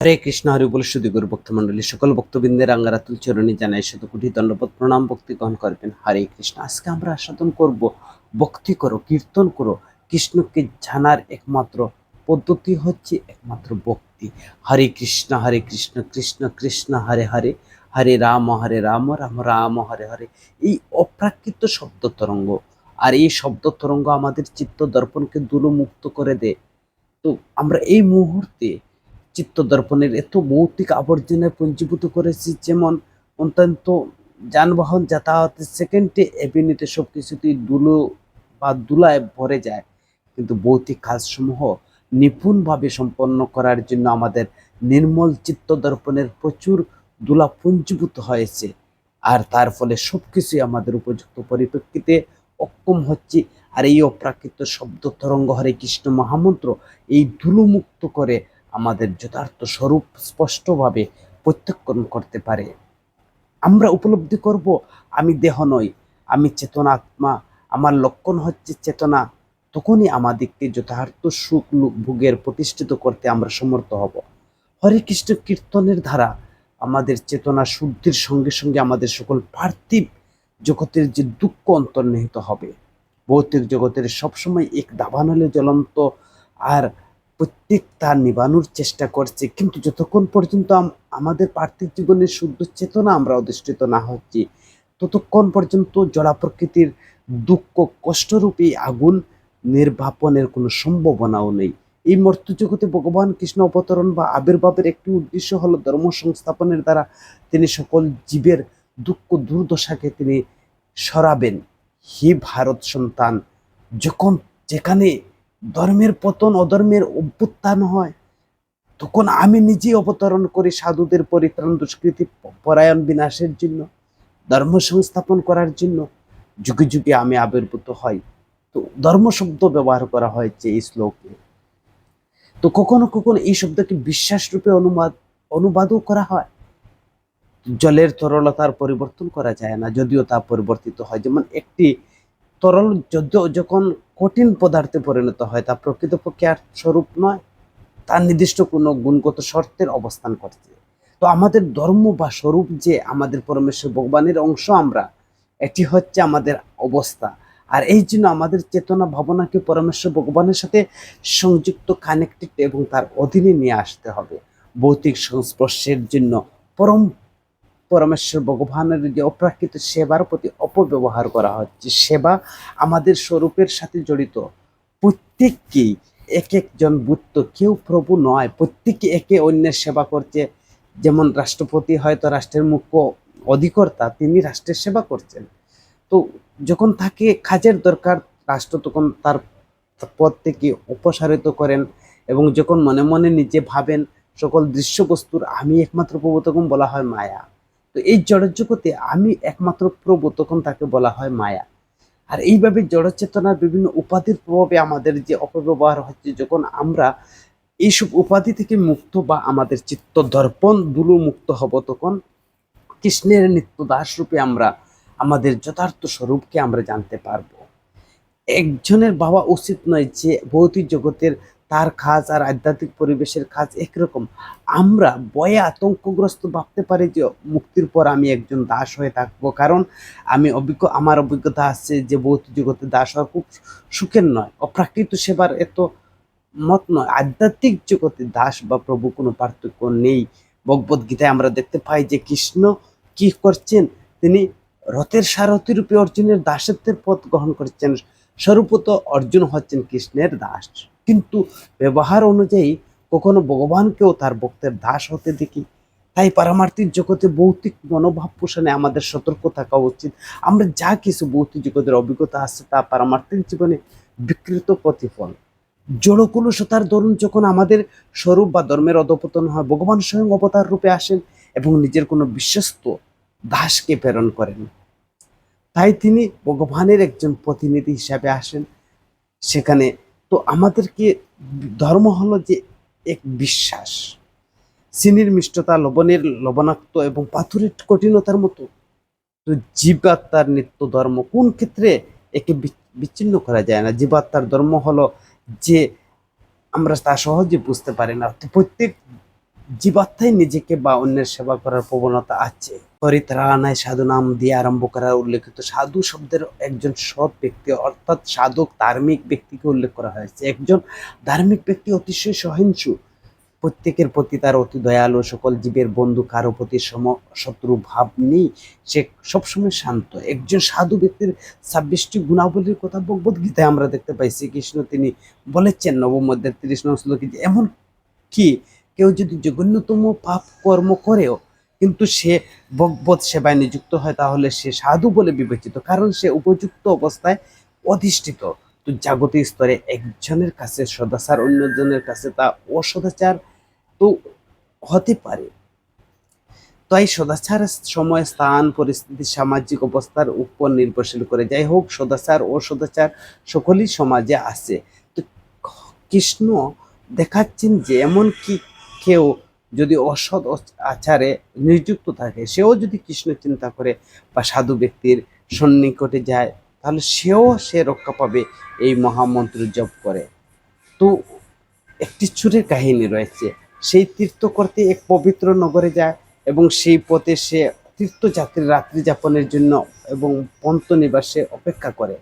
হরে কৃষ্ণ, হরি বলে শুধু গুরু ভক্তমন্ডলী সকল ভক্তবৃন্দের আঙ্গারাতুল চরণী জানাই শত কোটি দণ্ডবোধ প্রণাম, ভক্তি গ্রহণ করবেন। হরে কৃষ্ণ। আজকে আমরা আস্বাদন করব, ভক্তি করো, কীর্তন করো। কৃষ্ণকে জানার একমাত্র পদ্ধতি হচ্ছে একমাত্র ভক্তি। হরে কৃষ্ণ হরে কৃষ্ণ কৃষ্ণ কৃষ্ণ, হরে হরে। হরে রাম হরে রাম রাম রাম, হরে হরে। এই অপ্রাকৃত শব্দ তরঙ্গ। আর এই শব্দ তরঙ্গ আমাদের চিত্ত দর্পণকে দুলমুক্ত করে দেয়। তো আমরা এই মুহূর্তে চিত্ত দর্পণের এত ভৌতিক আবর্জনায় পঞ্জীভূত করেছি যেমন অত্যন্ত যানবাহন যাতায়াতের সেকেন্ডে এভিনিতে সব কিছুতেই দুলো বা দুলায় ভরে যায়। কিন্তু ভৌতিক কাজসমূহ নিপুণভাবে সম্পন্ন করার জন্য আমাদের নির্মল চিত্ত দর্পণের প্রচুর দুলা পুঞ্জীভূত হয়েছে। আর তার ফলে সব কিছুই আমাদের উপযুক্ত পরিপ্রেক্ষিতে অক্ষম হচ্ছে। আর এই অপ্রাকৃত শব্দ তরঙ্গ হরে কৃষ্ণ মহামন্ত্র এই ধুলোমুক্ত করে আমাদের যথার্থ স্বরূপ স্পষ্টভাবে প্রত্যক্ষণ করতে পারে। আমরা উপলব্ধি করব, আমি দেহ নই, আমি চেতনা আত্মা আমার লক্ষণ হচ্ছে চেতনা। তখনই আমাদেরকে যথার্থ সুখ ভোগের প্রতিষ্ঠিত করতে আমরা সমর্থ হব। হরে কৃষ্ণ কীর্তনের দ্বারা আমাদের চেতনা শুদ্ধির সঙ্গে সঙ্গে আমাদের সকল পার্থিব জগতের যে দুঃখ অন্তর্নিহিত হবে। ভৌতিক জগতের সবসময় এক দাবানলে জ্বলন্ত আর প্রত্যেক তার নিবানোর চেষ্টা করছে। কিন্তু যতক্ষণ পর্যন্ত আমাদের পার্থিব জীবনের শুদ্ধ চেতনা আমরা অধিষ্ঠিত না হচ্ছি, ততক্ষণ পর্যন্ত জড়া প্রকৃতির দুঃখ, কষ্টরূপী আগুন নির্বাপনের কোনো সম্ভাবনাও নেই। এই মর্ত্য জগতে ভগবান কৃষ্ণ অবতরণ বা আবির্ভাবের একটি উদ্দেশ্য হলো ধর্ম সংস্থাপনের দ্বারা তিনি সকল জীবের দুঃখ দুর্দশাকে তিনি সরাবেন। হে ভারত সন্তান, যখন যেখানে ধর্মের পতন অধর্মের অভ্যুত্থান হয়, তখন আমি নিজেই অবতরণ করি সাধুদের পরিত্রাণ, দুষ্কৃতি পরায়ণ বিনাশের জন্য, ধর্ম সংস্থাপন করার জন্য। যুগে যুগে আমি আবির্ভূত হই। তো ধর্ম শব্দ ব্যবহার করা হয়েছে এই শ্লোকে। তো কখনো কখনো এই শব্দকে বিশ্বাস রূপে অনুবাদ, অনুবাদও করা হয়। জলের তরলতার পরিবর্তন করা যায় না, যদিও তা পরিবর্তিত হয়। যেমন একটি তরল যখন কঠিন পদার্থে পরিণত হয়, তা প্রকৃতপক্ষে আর স্বরূপ নয়। তার নির্দিষ্ট কোনো গুণগত শর্তের অবস্থান করছে। তো আমাদের ধর্ম বা স্বরূপ যে আমাদের পরমেশ্বর ভগবানের অংশ আমরা, এটি হচ্ছে আমাদের অবস্থা। আর এই জন্য আমাদের চেতনা ভাবনাকে পরমেশ্বর ভগবানের সাথে সংযুক্ত কানেক্টেড এবং তার অধীনে নিয়ে আসতে হবে। ভৌতিক সংস্পর্শের জন্য পরম পরমেশ্বর ভগবানের যে অপ্রাকৃত সেবার প্রতি অপব্যবহার করা হচ্ছে। সেবা আমাদের স্বরূপের সাথে জড়িত। প্রত্যেককেই এক একজন বুদ্ধ কেউ প্রভু নয়। প্রত্যেকে একে অন্যের সেবা করছে। যেমন রাষ্ট্রপতি হয়তো রাষ্ট্রের মুখ্য অধিকর্তা, তিনি রাষ্ট্রের সেবা করছেন। তো যখন তাকে কাজের দরকার, রাষ্ট্র তখন তার পদ থেকে অপসারিত করেন এবং যখন মনে মনে নিজে ভাবেন, সকল দৃশ্যবস্তুর আমি একমাত্র প্রভু তখন বলা হয় মায়া। তো এই জড়জগতে আমি একমাত্র প্রভু, তখন তাকে বলা হয় মায়া। আর এইভাবে জড়চেতনার বিভিন্ন উপাধির প্রভাবে আমাদের যে অপব্যবহার হচ্ছে, যখন আমরা এইসব উপাধি থেকে মুক্ত বা আমাদের চিত্ত দর্পণ, দুলু মুক্ত হব, তখন কৃষ্ণের নিত্য দাস রূপে আমরা আমাদের যথার্থ স্বরূপকে আমরা জানতে পারব। একজনের ভাবা উচিত নয় যে ভৌতিক জগতের তার কাজ আর আধ্যাত্মিক পরিবেশের কাজ একরকম। আমরা বয়ে আতঙ্কগ্রস্ত ভাবতে পারি যে মুক্তির পর আমি একজন দাস হয়ে থাকব। কারণ আমি অভিজ্ঞ, আমার অভিজ্ঞতা আছে যে ভৌতিক জগতে দাস হওয়া খুব সুখের নয়। অপ্রাকৃত সেবার এত মত নয়। আধ্যাত্মিক জগতে দাস বা প্রভু কোনো পার্থক্য নেই। ভগবদ গীতায় আমরা দেখতে পাই যে কৃষ্ণ কি করছেন? তিনি রথের সারথী রূপে অর্জুনের দাসত্বের পথ গ্রহণ করছেন। স্বরূপত অর্জুন হচ্ছেন কৃষ্ণের দাস। কিন্তু ব্যবহার অনুযায়ী কখনো ভগবানকেও তার ভক্তের দাস হতে দেখি। তাই পারমার্থিক জগতে ভৌতিক মনোভাব পোষণে আমাদের সতর্ক থাকা উচিত। আমরা যা কিছু ভৌতিক জগতের অভিজ্ঞতা আছে তা পারমার্থিক জীবনে বিকৃত প্রতিফল। জড়কুলসতার দরুন যখন আমাদের স্বরূপ বা ধর্মের অধপতন হয়, ভগবান স্বয়ং অবতার রূপে আসেন এবং নিজের কোনো বিশ্বস্ত দাসকে প্রেরণ করেন। তাই তিনি ভগবানের একজন প্রতিনিধি হিসাবে আসেন। সেখানে তো আমাদেরকে ধর্ম হলো যে এক বিশ্বাস। চিনির মিষ্টতা, লবণের লবণাক্ত এবং পাথরের কঠিনতার মতো। তো জীবাত্মার নিত্য ধর্ম কোন ক্ষেত্রে একে বিচ্ছিন্ন করা যায় না? জীবাত্মার ধর্ম হলো যে আমরা তা সহজে বুঝতে পারি না। প্রত্যেক জীবাত্মায় নিজেকে বা অন্যের সেবা করার প্রবণতা আছে। পরিত্রাণায় সাধু নাম দিয়ে আরম্ভ করার উল্লেখিত সাধু শব্দের একজন সৎ ব্যক্তি অর্থাৎ সাধক ধার্মিক ব্যক্তিকে উল্লেখ করা হয়েছে। একজন ধার্মিক ব্যক্তি অতিশয় সহিংসু। প্রত্যেকের প্রতি তার অতি দয়ালু, সকল জীবের বন্ধু, কারও প্রতি সম শত্রু ভাব নেই, সে সবসময় শান্ত। একজন সাধু ব্যক্তির ছাব্বিশটি গুণাবলীর কথা ভগবত গীতায় আমরা দেখতে পাই শ্রীকৃষ্ণ তিনি বলেছেন নবম অধ্যায়ের তিরিশ নং শ্লোকে যে, এমন কি কেউ যদি জঘন্যতম পাপ কর্ম করেও কিন্তু সে ভগবত সেবায় নিযুক্ত হয়, তাহলে সে সাধু বলে বিবেচিত। কারণ সে উপযুক্ত অবস্থায় অধিষ্ঠিত। তো জাগতিক স্তরে একজনের কাছে সদাচার, অন্যজনের কাছে তা অসদাচার তো হতে পারে। তাই সদাচার সময় স্থান, পরিস্থিতি, সামাজিক অবস্থার উপর নির্ভরশীল করে। যাই হোক, সদাচার ও সদাচার সকলই সমাজে আছে। তো কৃষ্ণ দেখাচ্ছেন যে এমন কি কেউ যদি অসৎ আচারে নিযুক্ত থাকে, সেও যদি কৃষ্ণ চিন্তা করে বা সাধু ব্যক্তির সন্নিকটে যায়, তাহলে সেও সে রক্ষা পাবে এই মহামন্ত্র জপ করে। তো একটি চুরের কাহিনী রয়েছে। সেই তীর্থ করতে এক পবিত্র নগরে যায় এবং সেই পথে সে তীর্থযাত্রী রাত্রি যাপনের জন্য এবং পন্ত নিবাসে অপেক্ষা করে।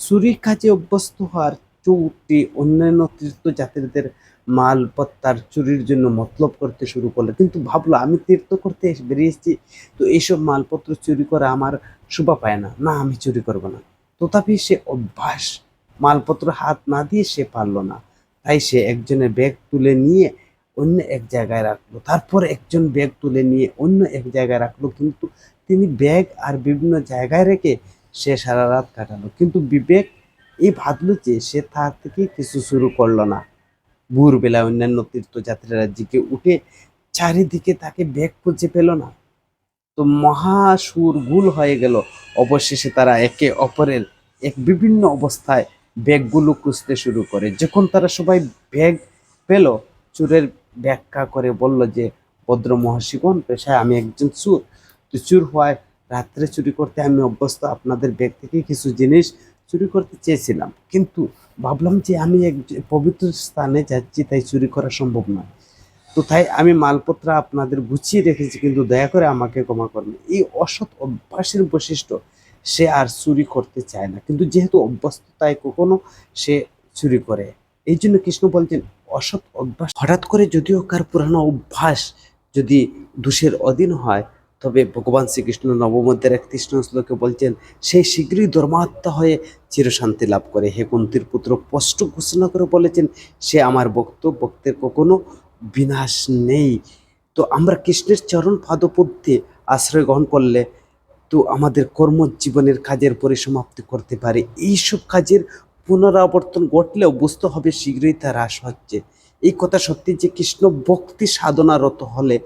চুরির কাজে অভ্যস্ত হওয়ার চৌটি অন্যান্য তীর্থযাত্রীদের মালপত্তার চুরির জন্য মতলব করতে শুরু করল। কিন্তু ভাবলো, আমি তীর্থ করতে বেরিয়েছি তো এইসব মালপত্র চুরি করা আমার শোভা পায় না। না, আমি চুরি করব না। তথাপি সে অভ্যাস, মালপত্র হাত না দিয়ে সে পারল না। তাই সে একজনের ব্যাগ তুলে নিয়ে অন্য এক জায়গায় রাখল। তারপর একজন ব্যাগ তুলে নিয়ে অন্য এক জায়গায় রাখল। কিন্তু তিনি ব্যাগ আর বিভিন্ন জায়গায় রেখে সে সারা রাত কাটালো। কিন্তু বিবেক এই ভাবলো যে সে তার থেকে কিছু শুরু করল না। ভোরবেলায় অন্যান্য তীর্থযাত্রীরা জিকে উঠে চারিদিকে তাকে ব্যাগ খুঁজে পেল না। তো মহাসুর গুল হয়ে গেল। অবশেষে তারা একে অপরের এক বিভিন্ন অবস্থায় ব্যাগগুলো খুঁজতে শুরু করে। যখন তারা সবাই ব্যাগ পেল, চুরের ব্যাখ্যা করে বলল যে, ভদ্র মহাশিগণ পেশায় আমি একজন চুর। তো চুর হওয়ায় রাত্রে চুরি করতে আমি অভ্যস্ত। আপনাদের ব্যাগ থেকে কিছু জিনিস চুরি করতে চেয়েছিলাম। কিন্তু ভাবলাম যে আমি এক পবিত্র স্থানে যাচ্ছি, তাই চুরি করা সম্ভব নয়। তো তাই আমি মালপত্র আপনাদের গুছিয়ে রেখেছি, কিন্তু দয়া করে আমাকে ক্ষমা করবেন। এই অসৎ অভ্যাসের বৈশিষ্ট্য সে আর চুরি করতে চায় না। কিন্তু যেহেতু অভ্যস্ত, তাই কখনো সে চুরি করে। এই জন্য কৃষ্ণ বলছেন, অসৎ অভ্যাস হঠাৎ করে যদিও কার পুরানো অভ্যাস যদি দোষের অধীন হয় তবে ভগবান শ্রীকৃষ্ণ নবমধ্যের নং শ্লোকে বলছেন সেই শীঘ্রই ধর্মাত্মা হয়ে চিরশান্তি লাভ করে। হে কুন্তির পুত্র, স্পষ্ট ঘোষণা করে বলেছেন, সে আমার ভক্ত, ভক্তের কখনো বিনাশ নেই। তো আমরা কৃষ্ণের চরণ পাদপদ্যে আশ্রয় গ্রহণ করলে তো আমাদের কর্মজীবনের কাজের পরিসমাপ্তি করতে পারে। এইসব কাজের পুনরাবর্তন ঘটলেও বুঝতে হবে শীঘ্রই তা হ্রাস হচ্ছে। এই কথা সত্যি যে কৃষ্ণ ভক্তি সাধনারত হলে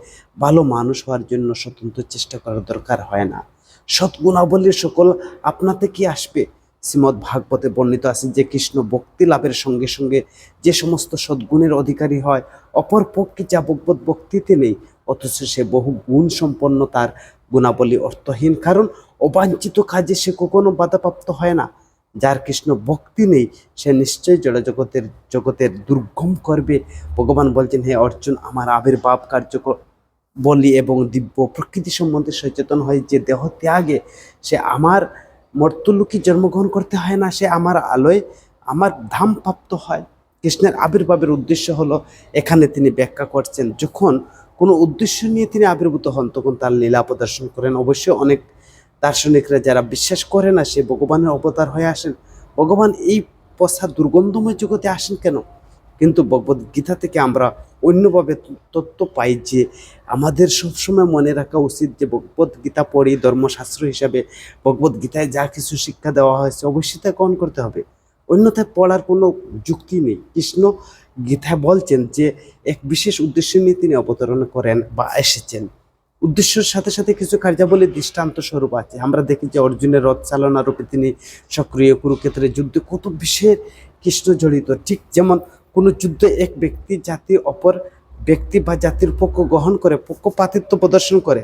ভালো মানুষ হওয়ার জন্য স্বতন্ত্র চেষ্টা করার দরকার হয় না। সৎগুণাবলীর সকল আপনাতে কি আসবে? শ্রীমৎ ভাগবতে বর্ণিত আছে যে কৃষ্ণ ভক্তি লাভের সঙ্গে সঙ্গে যে সমস্ত সদ্গুণের অধিকারী হয় অপর পক্ষে যা ভগবত ভক্তিতে নেই, অথচ সে বহু গুণ সম্পন্ন তার গুণাবলী অর্থহীন। কারণ অবাঞ্ছিত কাজে সে কখনো বাধাপ্রাপ্ত হয় না। যার কৃষ্ণ ভক্তি নেই, সে নিশ্চয়ই জড় জগতের জগতের দুর্গম করবে। ভগবান বলছেন, হে অর্জুন, আমার আবির্ভাব কার্যকর বলি এবং দিব্য প্রকৃতি সম্বন্ধে সচেতন হয় যে দেহ ত্যাগে। সে আমার মর্তলোকে জন্মগ্রহণ করতে হয় না, সে আমার আলোয় আমার ধাম প্রাপ্ত হয়। কৃষ্ণের আবির্ভাবের উদ্দেশ্য হলো, এখানে তিনি ব্যাখ্যা করছেন, যখন কোনো উদ্দেশ্য নিয়ে তিনি আবির্ভূত হন, তখন তার লীলা প্রদর্শন করেন। অবশ্যই অনেক দার্শনিকরা যারা বিশ্বাস করে না, সে ভগবানের অবতার হয়ে আসেন। ভগবান এই পশা দুর্গন্ধময় জগতে আসেন কেন? কিন্তু ভগবদ গীতা থেকে আমরা অন্যভাবে তত্ত্ব পাই যে আমাদের সবসময় মনে রাখা উচিত যে ভগবদ গীতা পড়ি, ধর্মশাস্ত্র হিসাবে ভগবদ গীতায় যা কিছু শিক্ষা দেওয়া হয়েছে অবশ্যই তা গ্রহণ করতে হবে। অন্যথায় পড়ার কোনো যুক্তি নেই। কৃষ্ণ গীতায় বলছেন যে, এক বিশেষ উদ্দেশ্য নিয়ে তিনি অবতরণ করেন বা এসেছেন। উদ্দেশ্যের সাথে সাথে কিছু কার্যাবলী দৃষ্টান্ত স্বরূপ আছে। আমরা দেখি যে অর্জুনের রথ চালনা রূপে তিনি সক্রিয় কুরুক্ষেত্রে যুদ্ধে কত বিশেষ কৃষ্ণ জড়িত। ঠিক যেমন কোনো যুদ্ধে এক ব্যক্তি জাতি, অপর ব্যক্তি বা জাতির পক্ষ গ্রহণ করে, পক্ষপাতিত্ব প্রদর্শন করে,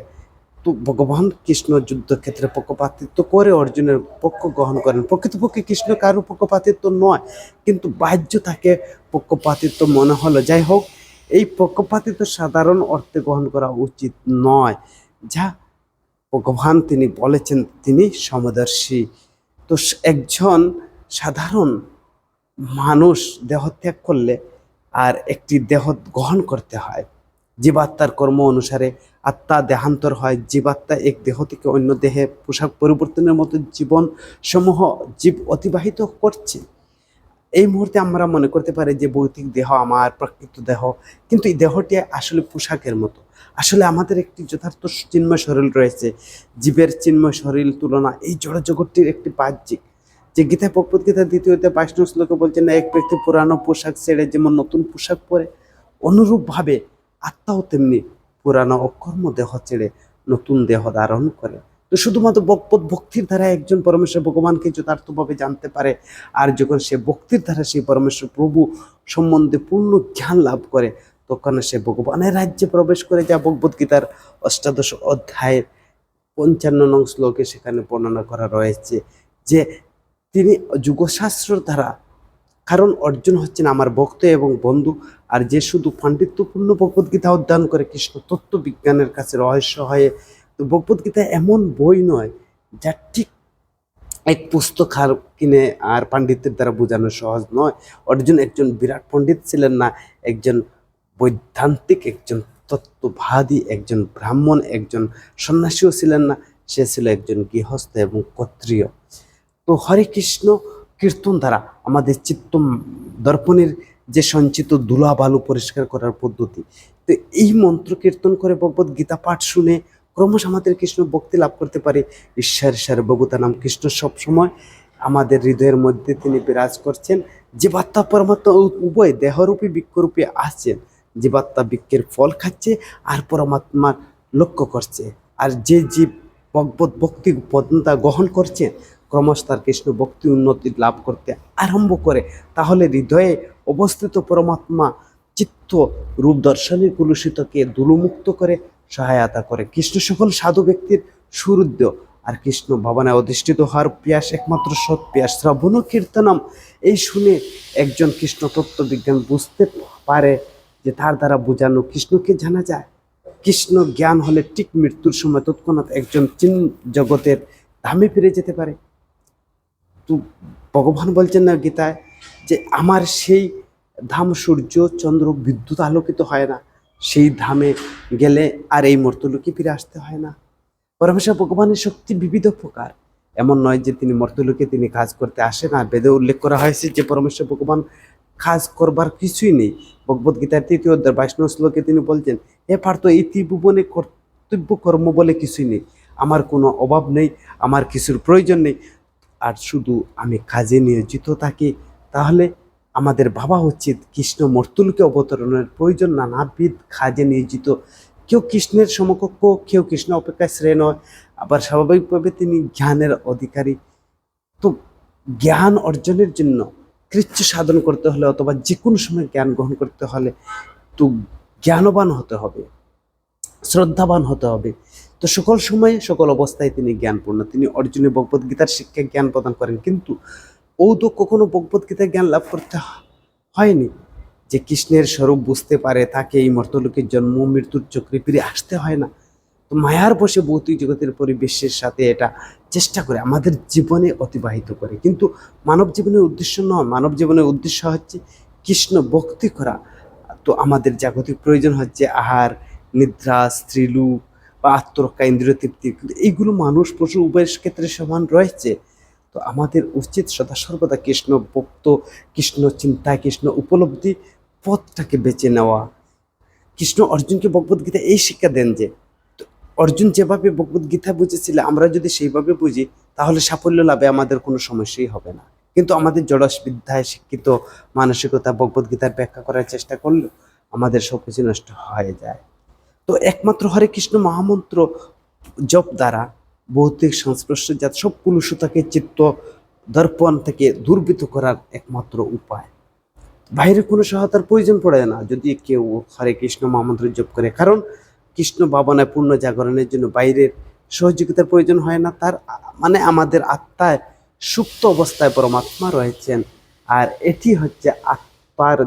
তো ভগবান কৃষ্ণ যুদ্ধক্ষেত্রে পক্ষপাতিত্ব করে অর্জুনের পক্ষ গ্রহণ করেন। প্রকৃতপক্ষে কৃষ্ণ কারও পক্ষপাতিত্ব নয়, কিন্তু বাহ্য তাকে পক্ষপাতিত্ব মনে হলো। যাই হোক এই পক্ষপাতিত্ব সাধারণ অর্থে গ্রহণ করা উচিত নয়। যা ভগবান তিনি বলেছেন, তিনি সমদর্শী। তো একজন সাধারণ মানুষ দেহত্যাগ করলে আর একটি দেহ গ্রহণ করতে হয়। জীবাত্মার কর্ম অনুসারে আত্মা দেহান্তর হয়। জীবাত্মা এক দেহ থেকে অন্য দেহে পোশাক পরিবর্তনের মতো জীবন সমূহ জীব অতিবাহিত করছে। এই মুহূর্তে আমরা মনে করতে পারি যে ভৌতিক দেহ আমার, প্রকৃত দেহ, কিন্তু এই দেহটি আসলে পোশাকের মতো। আসলে আমাদের একটি যথার্থ চিন্ময় শরীর রয়েছে। জীবের চিন্ময় শরীর তুলনা এই জড় জগৎটির একটি বাহ্যিক। যে গীতা ভগবত গীতা দ্বিতীয়তে বৈষ্ণব শ্লোকে বলছেন না এক ব্যক্তি পুরানো পোশাক ছেড়ে যেমন নতুন পোশাক পরে, অনুরূপভাবে আত্মাও তেমনি পুরানো অকর্ম দেহ ছেড়ে নতুন দেহ ধারণ করে। তো শুধুমাত্র ভগবত ভক্তির দ্বারা একজন পরমেশ্বর ভগবানকে যথার্থভাবে জানতে পারে। আর যখন সে ভক্তির দ্বারা সেই পরমেশ্বর প্রভু সম্বন্ধে পূর্ণ জ্ঞান লাভ করে, তখন সে ভগবানের রাজ্যে প্রবেশ করে যা ভগবত গীতার অষ্টাদশ অধ্যায়ের পঞ্চান্ন নং শ্লোকে সেখানে বর্ণনা করা রয়েছে যে, তিনি যুগশাস্ত্র দ্বারা, কারণ অর্জুন হচ্ছেন আমার ভক্ত এবং বন্ধু, আর যে শুধু পাণ্ডিত্যপূর্ণ ভগবদ্গীতা গীতা অধ্যয়ন করে কৃষ্ণ তত্ত্ব বিজ্ঞানের কাছে রহস্য হয়ে তো ভগবত গীতা এমন বই নয় যা ঠিক এক পুস্তক আর কিনে আর পাণ্ডিত্যের দ্বারা বোঝানো সহজ নয়। অর্জুন একজন বিরাট পণ্ডিত ছিলেন না, একজন বৈধান্তিক একজন তত্ত্ববাদী, একজন ব্রাহ্মণ, একজন সন্ন্যাসীও ছিলেন না, সে ছিল একজন গৃহস্থ এবং ক্ষত্রিয়। তো হরে কৃষ্ণ কীর্তন দ্বারা আমাদের চিত্ত দর্পণের যে সঞ্চিত ধুলা বালু পরিষ্কার করার পদ্ধতি, তো এই মন্ত্র কীর্তন করে ভগবত গীতা পাঠ শুনে ক্রমশ আমাদের কৃষ্ণ ভক্তি লাভ করতে পারি। ঈশ্বর সার্বভূতা নাম কৃষ্ণ সবসময় আমাদের হৃদয়ের মধ্যে তিনি বিরাজ করছেন। জীবাত্মা পরমাত্মা উভয় দেহরূপী, বৃক্ষরূপে আছেন জীবাত্মা বৃক্ষের ফল খাচ্ছে আর পরমাত্মার লক্ষ্য করছে। আর যে জীব ভগবত ভক্তি পন্থা গ্রহণ করছে, ক্রমশ তার কৃষ্ণ ভক্তি উন্নতি লাভ করতে আরম্ভ করে। তাহলে হৃদয়ে অবস্থিত পরমাত্মা চিত্ত রূপ দর্শনের কুলুষিতকে দুলুমুক্ত করে সহায়তা করে। কৃষ্ণ সকল সাধু ব্যক্তির সুরুদ্র আর কৃষ্ণ ভবনে অধিষ্ঠিত হওয়ার পিয়াস একমাত্র সৎ পিয়াস। শ্রবণ কীর্তনম, এই শুনে একজন কৃষ্ণ তত্ত্ব বিজ্ঞান বুঝতে পারে যে তার দ্বারা বোঝানো কৃষ্ণকে জানা যায়। কৃষ্ণ জ্ঞান হলে ঠিক মৃত্যুর সময় তৎক্ষণাৎ একজন চিন জগতের ধামে ফিরে যেতে পারে। তো ভগবান বলছেন না গীতায় যে আমার সেই ধাম সূর্য চন্দ্র বিদ্যুৎ আলোকিত হয় না। সেই ধামে গেলে আর এই মর্তলোকে ফিরে আসতে হয় না। পরমেশ্বর ভগবানের শক্তি বিবিধ প্রকার। এমন নয় যে তিনি মর্তলোকে তিনি কাজ করতে আসেন আর বেদে উল্লেখ করা হয়েছে যে পরমেশ্বর ভগবান কাজ করবার কিছুই নেই। ভগবত গীতার তৃতীয় অধ্যায় বৈষ্ণব শ্লোকে তিনি বলছেন, হে পার্থ, এই ত্রিভুবনে কর্তব্য কর্ম বলে কিছুই নেই। আমার কোনো অভাব নেই, আমার কিছুর প্রয়োজন নেই। আর শুধু আমি কাজে নিয়োজিত থাকি, তাহলে আমাদের ভাবা উচিত কৃষ্ণ মর্তুলকে অবতরণের প্রয়োজন। নানাবিধ কাজে নিয়োজিত। কেউ কৃষ্ণের সমকক্ষ, কেউ কৃষ্ণ অপেক্ষা শ্রেয় নয়। আবার স্বাভাবিকভাবে তিনি জ্ঞানের অধিকারী। তো জ্ঞান অর্জনের জন্য কৃচ্ছ সাধন করতে হলে অথবা যে কোনো সময় জ্ঞান গ্রহণ করতে হলে তো জ্ঞানবান হতে হবে, শ্রদ্ধাবান হতে হবে। তো সকল সময়ে, সকল অবস্থায় তিনি জ্ঞানপূর্ণ। তিনি অর্জুনে ভগবত গীতার শিক্ষা জ্ঞান প্রদান করেন। কিন্তু তো কখনো ভগবত গীতার জ্ঞান লাভ করতে হয়নি। যে কৃষ্ণের স্বরূপ বুঝতে পারে, তাকে এই মর্তলোকের জন্ম, মৃত্যুর চক্রে ফিরে আসতে হয় না। তো মায়ার বসে ভৌতিক জগতের পরিবেশের সাথে এটা চেষ্টা করে, আমাদের জীবনে অতিবাহিত করে। কিন্তু মানব জীবনের উদ্দেশ্য নয়। মানব জীবনের উদ্দেশ্য হচ্ছে কৃষ্ণ ভক্তি করা। তো আমাদের জাগতিক প্রয়োজন হচ্ছে আহার, নিদ্রা, স্ত্রীলুক বা আত্মরক্ষা, ইন্দ্রিয় তৃপ্তি। এইগুলো মানুষ, পশু, উভয়ের ক্ষেত্রে সমান রয়েছে। তো আমাদের উচিত সদা সর্বদা কৃষ্ণ ভক্ত, কৃষ্ণ চিন্তা, কৃষ্ণ উপলব্ধি পথটাকে বেছে নেওয়া। কৃষ্ণ অর্জুনকে ভগবত গীতা এই শিক্ষা দেন যে অর্জুন যেভাবে ভগবত গীতা বুঝেছিল, আমরা যদি সেইভাবে বুঝি, তাহলে সাফল্য লাভে আমাদের কোনো সমস্যাই হবে না। কিন্তু আমাদের জড়স বিদ্যায় শিক্ষিত মানসিকতা ভগবত গীতার ব্যাখ্যা করার চেষ্টা করলে আমাদের সব কিছু নষ্ট হয়ে যায়। তো একমাত্র হরে কৃষ্ণ মহামন্ত্র জপ দ্বারা ভৌতিক সংস্পর্শজাত সব কুলুষতাকে চিত্ত দর্পণ থেকে দুর্বৃত করার একমাত্র উপায়। বাইরে কোনো সহায়তার প্রয়োজন পড়ে না। যদি কেউ হরে কৃষ্ণ, মহামন্ত্র জপ করে, কারণ কৃষ্ণ ভাবনায় পূর্ণ জাগরণের জন্য বাইরের সহযোগিতার প্রয়োজন হয় না, তার মানে আমাদের আত্মায় সুপ্ত অবস্থায় পরমাত্মা রয়েছেন। আর এটি হচ্ছে আত্মার